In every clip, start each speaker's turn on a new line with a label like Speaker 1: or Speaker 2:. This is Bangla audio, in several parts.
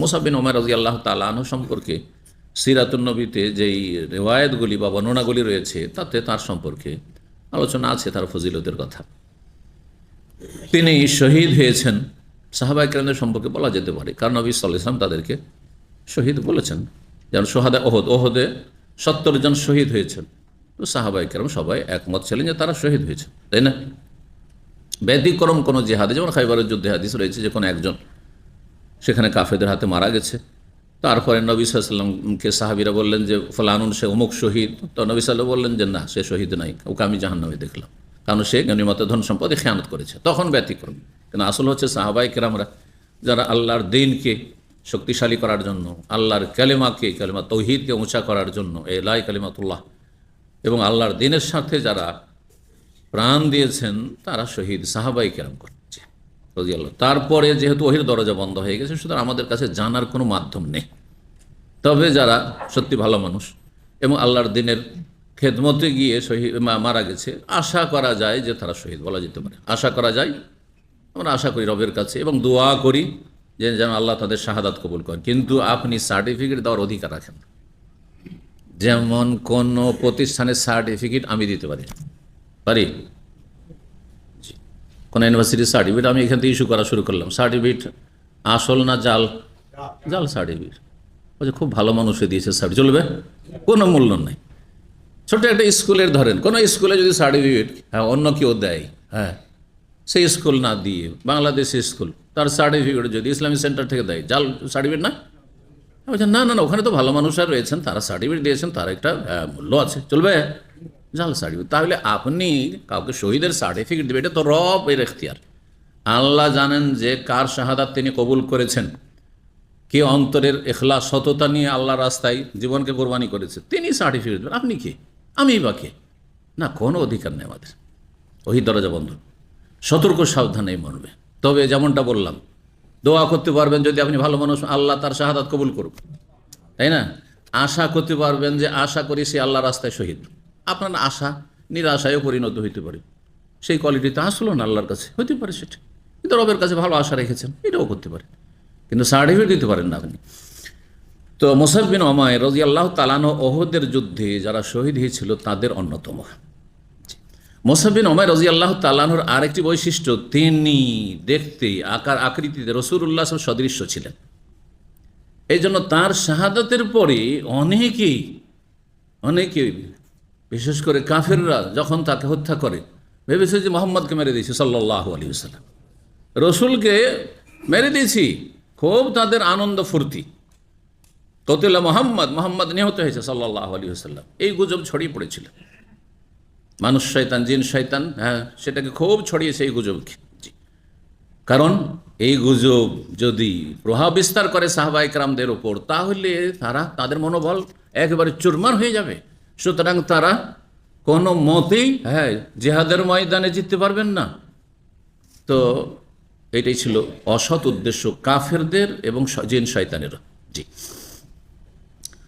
Speaker 1: মোসাবিন ওমর রাজি আল্লাহ তালাহ সম্পর্কে সিরাতুন্নবীতে যেই রেওয়ায়তগুলি বা বর্ণনাগুলি রয়েছে, তাতে তার সম্পর্কে আলোচনা আছে, তার ফজিলতের কথা। তিনি শহীদ হয়েছেন সাহাবাই কেরামদের সম্পর্কে বলা যেতে পারে, কারণ নবী সাল্লাহ ইসলাম তাদেরকে শহীদ বলেছেন। যেন সোহাদা ওহদ, ওহদে সত্তর জন শহীদ হয়েছেন। তো সাহাবাই কেরাম সবাই একমত ছিলেন যে তারা শহীদ হয়েছেন, তাই না? ব্যতিক্রম কোনো জেহাদে, যেমন খাইবারের যুদ্ধে হাদিস রয়েছে যে কোনো একজন সেখানে কাফেদের হাতে মারা গেছে। তারপরে নবী সাল্লামকে সাহাবিরা বললেন যে, ফলানুন সে অমুক শহীদ। তো নবী সাল্লাম বললেন যে, না, সে শহীদ নাই, ওকে আমি জাহান্নামে দেখলাম। কারণ সে গণিমত, ধন সম্পদে খেয়ানত করেছে। তখন ব্যতিক্রম। কিন্তু আসল হচ্ছে সাহাবাই কেরামরা, যারা আল্লাহর দিনকে শক্তিশালী করার জন্য, আল্লাহর কালেমাকে, কালেমা তৌহিদকে উঁচা করার জন্য, এ লাই কালিমাতুল্লাহ, এবং আল্লাহর দিনের সাথে যারা প্রাণ দিয়েছেন, তারা শহীদ সাহাবাই কেরাম রাদিয়াল্লাহু। তারপরে যেহেতু ওহির দরজা বন্ধ হয়ে গেছে, সুতরাং আমাদের কাছে জানার কোনো মাধ্যম নেই। তবে যারা সত্যি ভালো মানুষ এবং আল্লাহর দিনের খেদমতে গিয়ে শহীদ মারা গেছে, আশা করা যায় যে তারা শহীদ বলা যেতে পারে। আশা করা যায়, আমরা আশা করি রবের কাছে এবং দোয়া করি যে যেন আল্লাহ তাদের শাহাদাত কবুল করেন। কিন্তু আপনি সার্টিফিকেট দেওয়ার অধিকার রাখেন যেমন কোন প্রতিষ্ঠানের সার্টিফিকেট আমি দিতে পারি পারি। কোন ইউনিভার্সিটির সার্টিফিকেট আমি এখান থেকে ইস্যু করা শুরু করলাম। সার্টিফিকেট আসল না জাল? জাল সার্টিফিকেট বলছে খুব ভালো মানুষে দিয়েছে সার্টিফিকেট চলবে? কোনো মূল্য নেই। ছোট একটা স্কুলের ধরেন কোনো স্কুলে যদি সার্টিফিকেট হ্যাঁ অন্য কেউ দেয় হ্যাঁ সেই স্কুল না দিয়ে বাংলাদেশ স্কুল তার সার্টিফিকেট যদি ইসলামিক সেন্টার থেকে দেয় জাল সার্টিফিকেট না? আমি বলছি, না না না ওখানে তো ভালো মানুষরা রয়েছেন তারা সার্টিফিকেট দিয়েছেন তার একটা মূল্য আছে। চলবে? জাল সার্টিফিকেট তাহলে আপনি কাউকে শহীদের সার্টিফিকেট দেবে, এটা তো রব এর এখতিয়ার। আল্লাহ জানেন যে কার শাহাদাত তিনি কবুল করেছেন। কে অন্তরের এখলা সততা নিয়ে আল্লাহ রাস্তায় জীবনকে কোরবানি করেছে, তিনি সার্টিফিকেট দেবেন। আপনি কে? আমি বা কে? না, কোনো অধিকার নেই আমাদের। ওই দরজা বন্ধ। সতর্ক সাবধানে মরবে। তবে যেমনটা বললাম, দোয়া করতে পারবেন যদি আপনি ভালো মানুষ, আল্লাহ তার শাহাদাত কবুল করুক। তাই না? আশা করতে পারবেন যে আশা করি সে আল্লাহ রাস্তায় শহীদ। আপনার আশা, নিরাশায়ও পরিণত হইতে পারে। সেই কোয়ালিটি কোয়ালিটিতে আসলো না আল্লাহর কাছে, হইতে পারে সেটা। কিন্তু রবের কাছে ভালো আশা রেখেছেন, এটাও করতে পারে। কিন্তু সার্টিফিকেট দিতে পারেন না আপনি। তো মোসাফবিন অমায় রাজি আল্লাহ তালানো ওহদের যুদ্ধে যারা শহীদ হয়েছিল, তাদের অন্যতম। মোসাবিন অমায় রাজি আল্লাহ তালানোর আরেকটি বৈশিষ্ট্য, তিনি দেখতে, আকার, আকৃতিতে রসুল্লাহ সদৃশ্য ছিলেন। এই জন্য তার শাহাদাতের পরে অনেকেই অনেকেই বিশেষ করে কাফেররা যখন তাকে হত্যা করে, ভেবেছে যে মোহাম্মদকে মেরে দিয়েছে সাল্লাহ আলী সাল্লাম রসুলকে মেরে দিয়েছি, খুব তাদের আনন্দ ফুর্তি। কতিল্লা মোহাম্মদ মোহাম্মদ নিহত হয়েছে সাল্লাহ আলী সাল্লাম এই গুজব ছড়িয়ে পড়েছিল। মানুষ শয়তান, জিন শয়তান হ্যাঁ সেটাকে খুব ছড়িয়েছে এই গুজবকে। কারণ এই গুজব যদি প্রভাব বিস্তার করে সাহবাইকরামদের ওপর তাহলে তারা তাদের মনোবল একেবারে চুরমার হয়ে যাবে। সুতরাং তারা কোনো মতেই হ্যাঁ জেহাদের ময়দানে জিততে পারবেন না। তো এটাই ছিল অসৎ উদ্দেশ্য কাফেরদের এবং জিন শয়তানেরও। জি।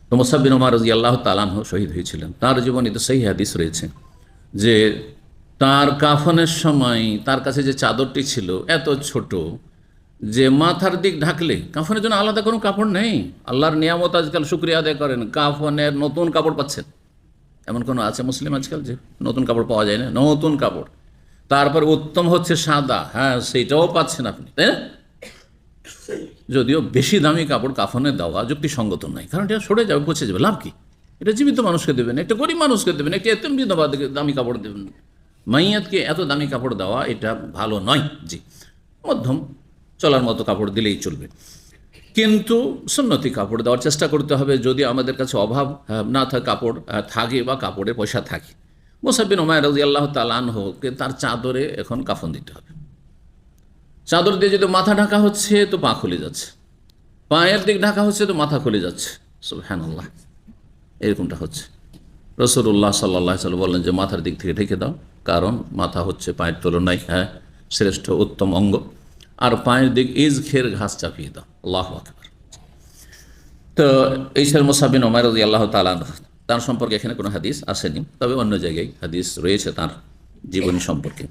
Speaker 1: তো মোসাবিন ওমার রাজি আল্লাহ তালানহ শহীদ হয়েছিলেন। তার জীবনীতে সেই হাদিস রয়েছে যে তার কাফনের সময় তার কাছে যে চাদরটি ছিল এত ছোট যে মাথার দিক ঢাকলে, কাফনের জন্য আলাদা কোনো কাপড় নেই। আল্লাহর নিয়ামত আজকাল শুক্রিয়া আদায় করেন, কাফনের নতুন কাপড় পাচ্ছেন। এমন কোনো আছে মুসলিম আজকাল যে নতুন কাপড় পাওয়া যায় না? নতুন কাপড়। তারপর উত্তম হচ্ছে সাদা। হ্যাঁ সেইটাও পাচ্ছেন আপনি, তাই না? যদিও বেশি দামি কাপড় কাফনে দেওয়া যুক্তিসঙ্গত নয়, কারণ এটা সরে যাবে, পচে যাবে, লাভ কি? এটা জীবিত মানুষকে দেবেন, একটা গরিব মানুষকে দেবেন, একটা এতম দামি কাপড় দেবেন। মাইয়াতকে এত দামি কাপড় দেওয়া এটা ভালো নয়, জি। মধ্যম, চলার মতো কাপড় দিলেই চলবে। কিন্তু সুন্নতি কাপড় দেওয়ার চেষ্টা করতে হবে যদি আমাদের কাছে অভাব না থাকে কাপড় থাকে বা কাপড়ে পয়সা থাকে। মোসাবিন ওমায় রাজি আল্লাহ হোক তার চাদরে এখন কাফন দিতে হবে। চাদর দিয়ে যদি মাথা ঢাকা হচ্ছে তো পা খুলে যাচ্ছে। পায়ের দিক ঢাকা হচ্ছে তো মাথা খুলে যাচ্ছে। হ্যান আল্লাহ এরকমটা হচ্ছে। রসুল্লাহ সাল্লাহ বললেন যে, মাথার দিক থেকে ঢেকে দাও, কারণ মাথা হচ্ছে পায়ের তুলনায় হ্যাঁ শ্রেষ্ঠ, উত্তম অঙ্গ। আর পায়ের দিক ইজ খের ঘাস চাপিয়ে দাও। আল্লাহ আকবর। তো এই ছিল মোসাবিন ওমার রাজি আল্লাহ তালা তার সম্পর্কে এখানে কোনো হাদিস আসেনি, তবে অন্য জায়গায় হাদিস রয়েছে তার জীবনী সম্পর্কে।